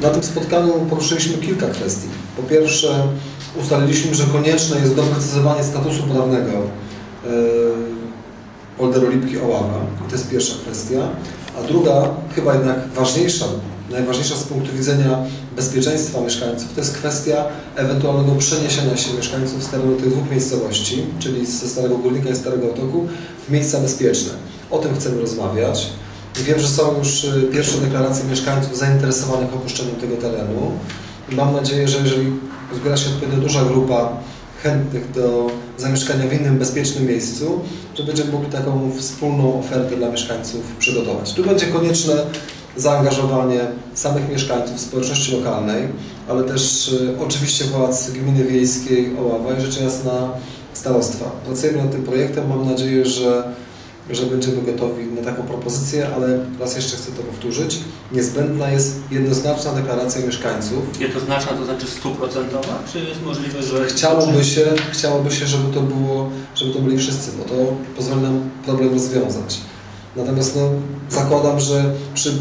Na tym spotkaniu poruszyliśmy kilka kwestii. Po pierwsze, ustaliliśmy, że konieczne jest doprecyzowanie statusu prawnego Olderolipki Oława. To jest pierwsza kwestia. A druga, chyba jednak ważniejsza, najważniejsza z punktu widzenia bezpieczeństwa mieszkańców, to jest kwestia ewentualnego przeniesienia się mieszkańców z terenu tych dwóch miejscowości, czyli ze Starego Górnika i Starego Otoku, w miejsca bezpieczne. O tym chcemy rozmawiać. Wiem, że są już y, pierwsze deklaracje mieszkańców zainteresowanych opuszczeniem tego terenu. Mam nadzieję, że jeżeli zbiera się odpowiednio duża grupa chętnych do zamieszkania w innym bezpiecznym miejscu, to będziemy mogli taką wspólną ofertę dla mieszkańców przygotować. Tu będzie konieczne zaangażowanie samych mieszkańców, społeczności lokalnej, ale też y, oczywiście władz gminy wiejskiej Oława i rzecz jasna starostwa. Pracujemy nad tym projektem, mam nadzieję, że że będziemy gotowi na taką propozycję, ale raz jeszcze chcę to powtórzyć. Niezbędna jest jednoznaczna deklaracja mieszkańców. Jednoznaczna to znaczy stuprocentowa, czy jest możliwe, że... Chciałoby się, chciałoby się, żeby to było, żeby to byli wszyscy, bo to pozwoli nam problem rozwiązać. Natomiast no, zakładam, że przy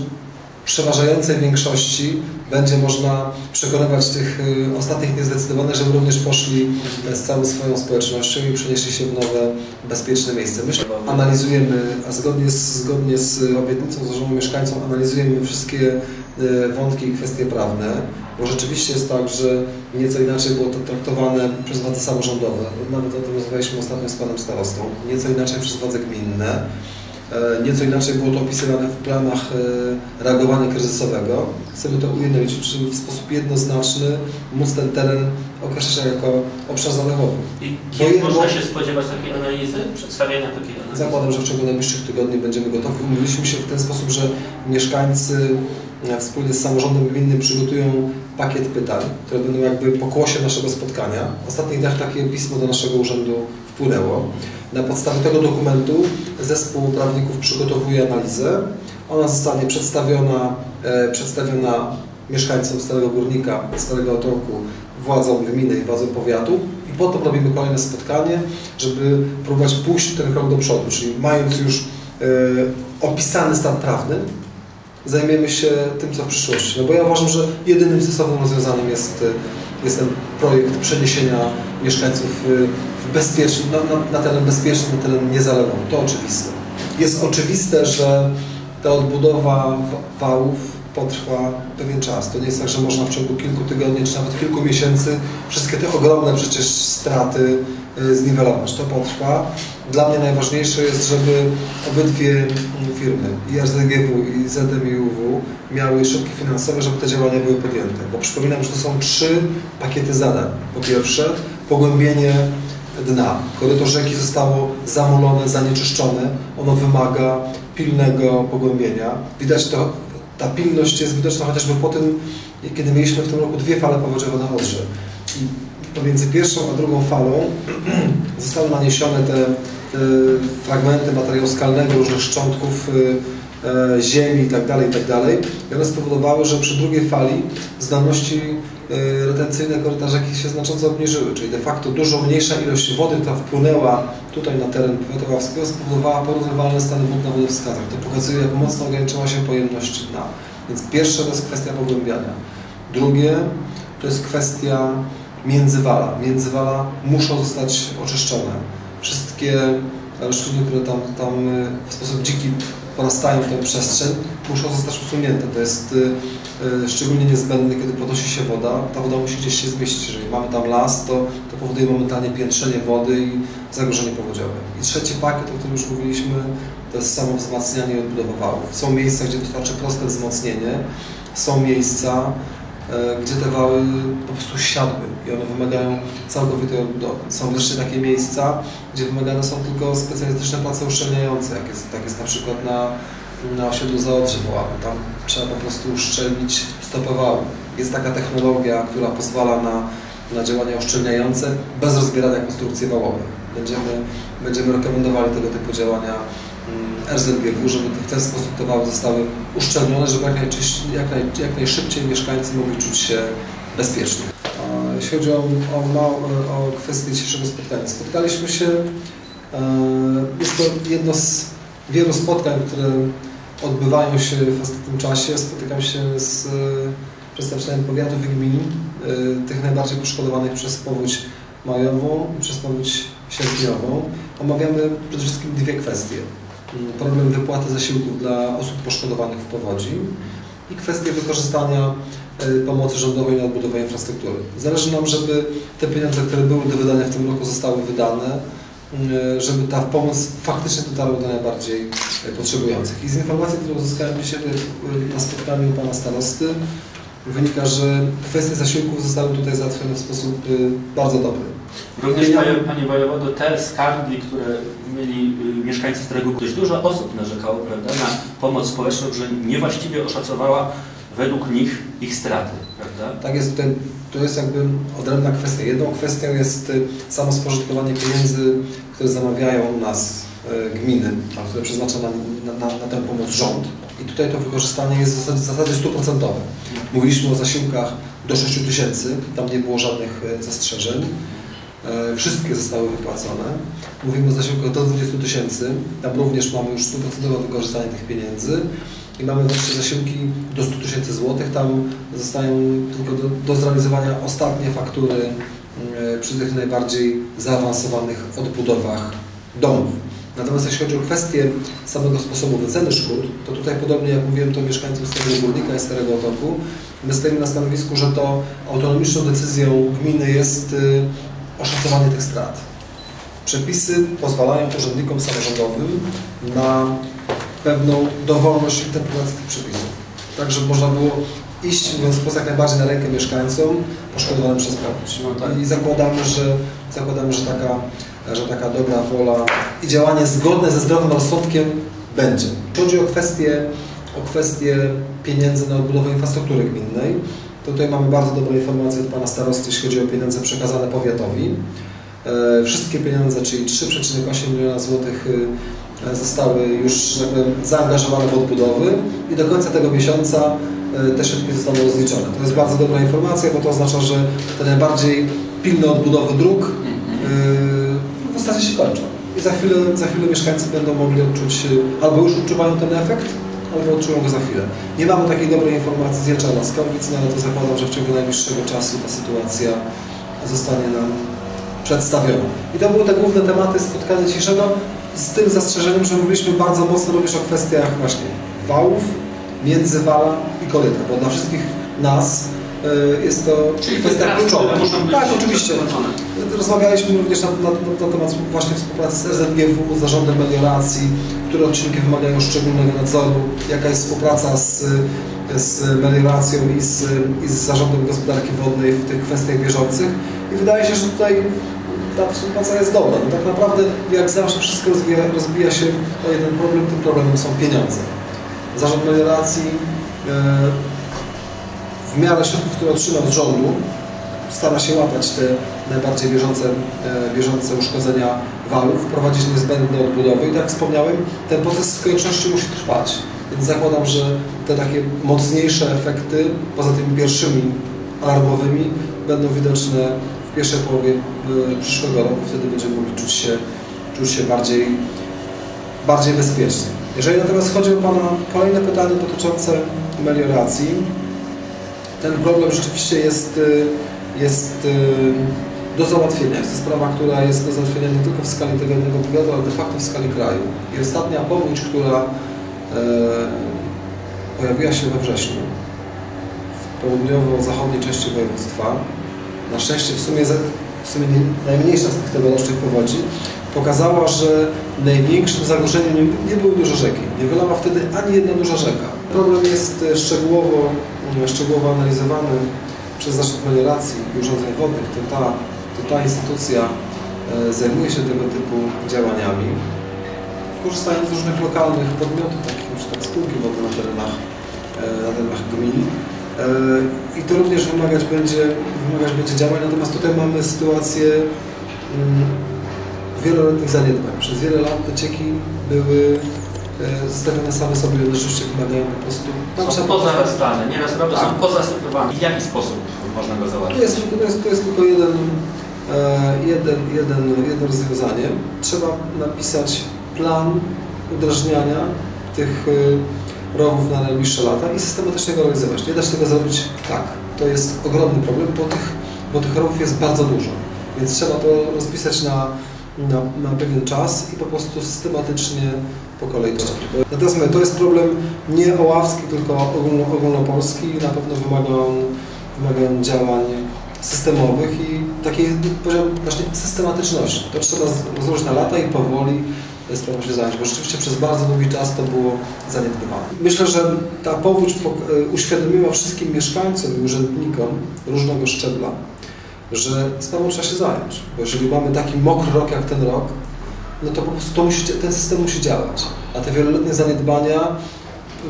przeważającej większości będzie można przekonywać tych y, ostatnich niezdecydowanych, żeby również poszli z całą swoją społecznością i przenieśli się w nowe, bezpieczne miejsce. My analizujemy, a zgodnie z, zgodnie z obietnicą złożoną mieszkańcom, analizujemy wszystkie y, wątki i kwestie prawne, bo rzeczywiście jest tak, że nieco inaczej było to traktowane przez władze samorządowe. Nawet o tym rozmawialiśmy ostatnio z panem starostą. Nieco inaczej przez władze gminne. E, nieco inaczej było to opisywane w planach e, reagowania kryzysowego. Chcemy to ujednolicić, żeby w sposób jednoznaczny móc ten teren określać jako obszar zalewowy. I kiedy można się spodziewać takiej analizy, przedstawienia takiej analizy? Zakładam, że w ciągu najbliższych tygodni będziemy gotowi. Umówiliśmy się w ten sposób, że mieszkańcy wspólnie z samorządem gminnym przygotują pakiet pytań, które będą jakby pokłosie naszego spotkania. W ostatnich dniach takie pismo do naszego urzędu wpłynęło. Na podstawie tego dokumentu zespół prawników przygotowuje analizę. Ona zostanie przedstawiona, e, przedstawiona mieszkańcom Starego Górnika, Starego Otoku, władzom gminy i władzom powiatu i potem robimy kolejne spotkanie, żeby próbować pójść ten krok do przodu, czyli mając już e, opisany stan prawny, zajmiemy się tym, co w przyszłości. No bo ja uważam, że jedynym sensownym rozwiązaniem jest, jest ten projekt przeniesienia mieszkańców w bezpieczny, na, na, na teren bezpieczny, na teren niezależny. To oczywiste. Jest oczywiste, że ta odbudowa wałów potrwa pewien czas. To nie jest tak, że można w ciągu kilku tygodni, czy nawet kilku miesięcy wszystkie te ogromne przecież straty y, zniwelować. To potrwa. Dla mnie najważniejsze jest, żeby obydwie firmy, i RZGW i ZMIUW, miały środki finansowe, żeby te działania były podjęte. Bo przypominam, że to są trzy pakiety zadań. Po pierwsze, pogłębienie dna. Koryto rzeki zostało zamulone, zanieczyszczone. Ono wymaga pilnego pogłębienia. Widać to ta pilność jest widoczna chociażby po tym, kiedy mieliśmy w tym roku dwie fale powodziowe na Odrze. I pomiędzy pierwszą a drugą falą zostały naniesione te, fragmenty materiału skalnego, różnych szczątków e, ziemi itd., tak itd. Tak I one spowodowały, że przy drugiej fali zdolności e, retencyjne koryta rzeki się znacząco obniżyły, czyli de facto dużo mniejsza ilość wody, która wpłynęła tutaj na teren powiatu spowodowała porównywalne stany wód na wodowskazach. To pokazuje, jak mocno ograniczyła się pojemność dna. Więc pierwsze to jest kwestia pogłębiania. Drugie to jest kwestia międzywala. Międzywala muszą zostać oczyszczone. Wszystkie rośliny, które tam, tam y, w sposób dziki porastają w tę przestrzeń, muszą zostać usunięte. To jest y, szczególnie niezbędne, kiedy podnosi się woda. Ta woda musi gdzieś się zmieścić. Jeżeli mamy tam las, to, to powoduje momentalnie piętrzenie wody i zagrożenie powodziowe. I trzeci pakiet, o którym już mówiliśmy, to jest samo wzmacnianie i odbudowa wałów. Są miejsca, gdzie wystarczy proste wzmocnienie, są miejsca, E, gdzie te wały po prostu siadły i one wymagają całkowitej odbudowy. Są wreszcie takie miejsca, gdzie wymagane są tylko specjalistyczne prace uszczelniające, jak jest, tak jest na przykład na, na osiedlu Zaodrze. Tam trzeba po prostu uszczelnić stopę wału. Jest taka technologia, która pozwala na, na działania uszczelniające bez rozbierania konstrukcji wałowej. Będziemy, będziemy rekomendowali tego typu działania RZGW, żeby w ten sposób te wały zostały uszczelnione, żeby jak, jak, naj, jak najszybciej mieszkańcy mogli czuć się bezpiecznie. Jeśli chodzi o, o, o kwestię dzisiejszego spotkania, spotkaliśmy się, e, jest to jedno z wielu spotkań, które odbywają się w ostatnim czasie. Spotykam się z przedstawicielami powiatów i gmin, y, tych najbardziej poszkodowanych przez powódź majową i przez powódź sierpniową. Omawiamy przede wszystkim dwie kwestie. Problem wypłaty zasiłków dla osób poszkodowanych w powodzi i kwestię wykorzystania y, pomocy rządowej na odbudowę infrastruktury. Zależy nam, żeby te pieniądze, które były do wydania w tym roku zostały wydane, żeby ta pomoc faktycznie dotarła do najbardziej y, potrzebujących. I z informacji, którą uzyskałem dzisiaj y, na spotkaniu u Pana Starosty, wynika, że kwestie zasiłków zostały tutaj załatwione w sposób y, bardzo dobry. Również panie, panie wojewodo, te skargi, które mieli y, mieszkańcy Starego dość dużo osób narzekało prawda, na pomoc społeczną, że niewłaściwie oszacowała według nich ich straty. Prawda? Tak jest, tutaj, to jest jakby odrębna kwestia. Jedną kwestią jest y, samo spożytkowanie pieniędzy, które zamawiają nas gminy, a które przeznacza na, na, na, tę pomoc rząd. I tutaj to wykorzystanie jest w zasadzie, w zasadzie stuprocentowe. Mówiliśmy o zasiłkach do 6 tysięcy, tam nie było żadnych y, zastrzeżeń. E, Wszystkie zostały wypłacone. Mówimy o zasiłkach do 20 tysięcy, tam również mamy już 100% wykorzystanie tych pieniędzy. I mamy wreszcie zasiłki do 100 tysięcy złotych. Tam zostają tylko do, do zrealizowania ostatnie faktury e, przy tych najbardziej zaawansowanych odbudowach domów. Natomiast jeśli chodzi o kwestię samego sposobu wyceny szkód, to tutaj podobnie jak mówiłem to mieszkańcom Starego Górnika i Starego Otoku, my stoimy na stanowisku, że to autonomiczną decyzją gminy jest y, oszacowanie tych strat. Przepisy pozwalają urzędnikom samorządowym na pewną dowolność interpretacji tych przepisów. Tak, żeby można było iść, mówiąc wprost, jak najbardziej na rękę mieszkańcom poszkodowanym przez. No tak. I zakładamy, że, zakładamy że, taka, że taka dobra wola i działanie zgodne ze zdrowym rozsądkiem będzie. Chodzi o kwestię, o kwestię pieniędzy na odbudowę infrastruktury gminnej, tutaj mamy bardzo dobre informacje od Pana Starosty, jeśli chodzi o pieniądze przekazane powiatowi. E, Wszystkie pieniądze, czyli 3,8 miliona złotych y, zostały już że tak powiem, zaangażowane w odbudowy i do końca tego miesiąca e, te środki zostaną rozliczone. To jest bardzo dobra informacja, bo to oznacza, że te najbardziej pilne odbudowy dróg zasadzie się kończą. I za chwilę, za chwilę mieszkańcy będą mogli odczuć, y, albo już odczuwają ten efekt, albo odczują go za chwilę. Nie mamy takiej dobrej informacji z Skorwic, no ale to zakładam, że w ciągu najbliższego czasu ta sytuacja zostanie nam przedstawiona. I to były te główne tematy spotkania dzisiejszego, z tym zastrzeżeniem, że mówiliśmy bardzo mocno również o kwestiach właśnie wałów, międzywala i koryta, bo dla wszystkich nas jest to Czyli kwestia kluczowa. Tak, oczywiście. Rozmawialiśmy również na, na, na temat właśnie współpracy z RZGW, z Zarządem Melioracji, które odcinki wymagają szczególnego nadzoru, jaka jest współpraca z, z melioracją i z, i z Zarządem Gospodarki Wodnej w tych kwestiach bieżących. I wydaje się, że tutaj ta współpraca jest dobra. No tak naprawdę, jak zawsze, wszystko rozwija, rozbija się o jeden problem, tym problemem są pieniądze. Zarząd Melioracji e, w miarę środków, które otrzyma od rządu, stara się łatać te najbardziej bieżące, e, bieżące uszkodzenia walów, prowadzić niezbędne odbudowy i tak jak wspomniałem, ten proces w konieczności musi trwać. Więc zakładam, że te takie mocniejsze efekty, poza tymi pierwszymi alarmowymi, będą widoczne w pierwszej połowie e, przyszłego roku. Wtedy będziemy mogli czuć się, czuć się bardziej, bardziej bezpiecznie. Jeżeli natomiast chodzi o Pana kolejne pytanie dotyczące melioracji, ten problem rzeczywiście jest, y, jest y, do załatwienia. Jest to sprawa, która jest do załatwienia nie tylko w skali tego jednego powiatu, ale de facto w skali kraju. I ostatnia powódź, która e, pojawiła się we wrześniu w południowo-zachodniej części województwa, na szczęście w sumie, w sumie nie, najmniejsza z tych tegorocznych powodzi, pokazała, że największym zagrożeniem nie, były duże rzeki. Nie wylała wtedy ani jedna duża rzeka. Problem jest e, szczegółowo, szczegółowo analizowany przez Zarząd Melioracji i Urządzeń Wodnych. To ta, to ta instytucja e, zajmuje się tego typu działaniami, korzystając z różnych lokalnych podmiotów, takich przykład spółki wodne na terenach, e, na terenach gmin. E, I to również wymagać będzie, wymagać będzie działań, natomiast tutaj mamy sytuację mm, wieloletnich zaniedbań. Przez wiele lat te cieki były zostawione same sobie, one rzeczywiście wymagają po prostu... Tam Są pozarastane, nieraz prawda Tak. są pozasypywane. W jaki sposób można go To załatwić? jest, to jest, to jest tylko jeden, e, jeden, jeden, jedno rozwiązanie. Trzeba napisać plan udrażniania tych, rowów na najbliższe lata i systematycznie go realizować. Nie da się tego zrobić tak. To jest ogromny problem, bo tych, bo tych rowów jest bardzo dużo. Więc trzeba to rozpisać na, na, na pewien czas i po prostu systematycznie po kolei to robić. Natomiast mówię, to jest problem nie oławski, tylko ogólno, ogólnopolski i na pewno wymaga on, wymaga on działań systemowych i takiej, właśnie systematyczności. To trzeba rozłożyć na lata i powoli sprawą się zająć, bo rzeczywiście przez bardzo długi czas to było zaniedbywane. Myślę, że ta powódź uświadomiła wszystkim mieszkańcom i urzędnikom różnego szczebla, że sprawą trzeba się zająć. Bo jeżeli mamy taki mokry rok jak ten rok, no to po prostu to musi, ten system musi działać. A te wieloletnie zaniedbania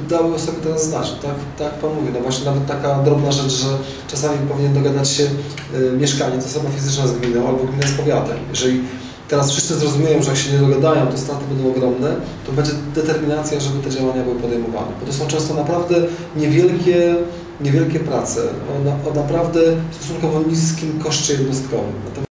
dały sobie teraz znać. Tak, tak Pan mówi, no właśnie nawet taka drobna rzecz, że czasami powinien dogadać się y, mieszkaniec, osoba fizyczna z gminą albo gmina z powiatem. Jeżeli teraz wszyscy zrozumieją, że jak się nie dogadają, to straty będą ogromne, to będzie determinacja, żeby te działania były podejmowane. Bo to są często naprawdę niewielkie, niewielkie prace o, na, o naprawdę stosunkowo niskim koszcie jednostkowym.